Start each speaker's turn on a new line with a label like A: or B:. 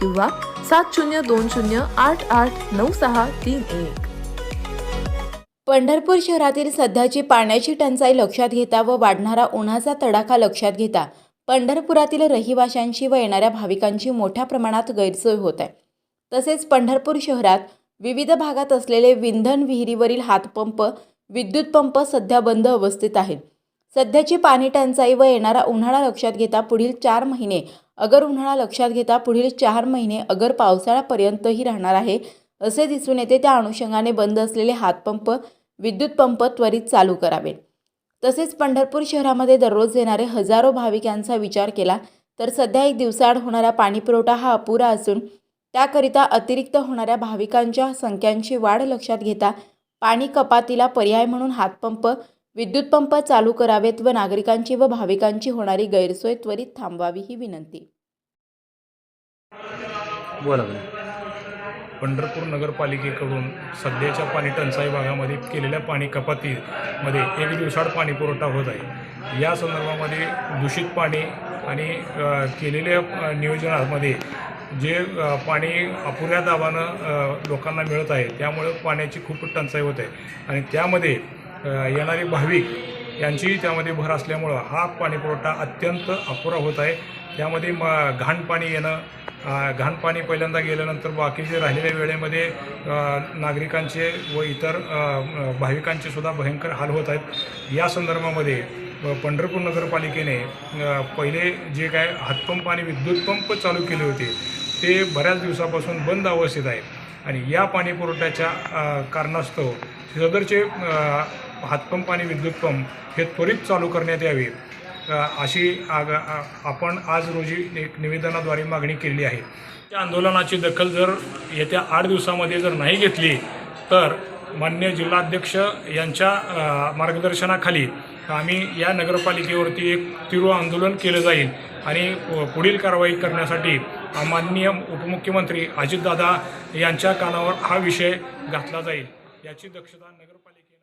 A: किंवा सात शून्य दोन शून्य आठ आठ नऊ सहा तीन एक.
B: पंढरपूर शहरातील सध्याची पाण्याची टंचाई लक्षात घेता व वाढणारा उन्हाचा तडाखा लक्षात घेता पंढरपुरातील रहिवाशांची व येणाऱ्या भाविकांची मोठ्या प्रमाणात गैरसोय होत आहे. तसेच पंढरपूर शहरात विविध भागात असलेले विंधन विहिरीवरील हातपंप विद्युत पंप सध्या बंद अवस्थेत आहेत. सध्याची पाणी टंचाई व येणारा उन्हाळा लक्षात घेता पुढील चार महिने अगर उन्हाळा लक्षात घेता पुढील चार महिने अगर पावसाळ्यापर्यंतही राहणार आहे असे दिसून येते त्या अनुषंगाने बंद असलेले हातपंप विद्युत पंप त्वरित चालू करावे तसेच पंढरपूर शहरामध्ये दररोज येणारे हजारो भाविक यांचा विचार केला तर सध्या एक दिवसाआड होणारा पाणीपुरवठा हा अपुरा असून त्याकरिता अतिरिक्त होणाऱ्या भाविकांच्या संख्यांची वाढ लक्षात घेता पाणी कपातीला पर्याय म्हणून हातपंप विद्युत पंप चालू करावेत व नागरिकांची व भाविकांची होणारी गैरसोय त्वरित थांबवावी ही विनंती.
C: बोला
D: पंढरपूर नगरपालिकेकडून सध्याच्या पाणी टंचाई भागामध्ये केलेल्या पाणी कपातीमध्ये एक दिवसाड पाणी पुरवठा होत आहे. या संदर्भामध्ये दूषित पाणी आणि केलेल्या नियोजनामध्ये जे पाणी अपुऱ्या दाबानं लोकांना मिळत आहे त्यामुळे पाण्याची खूप टंचाई होत आहे. आणि त्यामध्ये येणारे भाविक यांचीही त्यामध्ये भर असल्यामुळं हा पाणीपुरवठा अत्यंत अपुरा होत आहे. त्यामध्ये म घाण पाणी येणं घाण पाणी पहिल्यांदा गेल्यानंतर बाकीचे राहिलेल्या वेळेमध्ये नागरिकांचे व इतर भाविकांचे सुद्धा भयंकर हाल होत आहेत. या संदर्भामध्ये पंढरपूर नगरपालिकेने पहिले जे काय हातपंप आणि विद्युत पंप चालू केले होते ते बऱ्याच दिवसापासून बंद अवस्थेत आहे आणि या पाणी पुरवठ्याच्या कारणास्तव सदरचे हातपंप आणि विद्युत पंप हे त्वरित चालू करण्यात यावे. अशी आग आपण आज रोजी एक निवेदनाद्वारे मागणी केली आहे. त्या आंदोलनाची दखल जर येत्या आठ दिवसामध्ये जर नाही घेतली तर मान्य जिल्हाध्यक्ष यांच्या मार्गदर्शनाखाली आम्ही या नगरपालिकेवरती एक तीव्र आंदोलन केलं जाईल आणि पुढील कारवाई करण्यासाठी माननीय उपमुख्यमंत्री अजितदादा यांच्या कानावर हा विषय घातला जाईल. याची दक्षता नगरपालिकेनं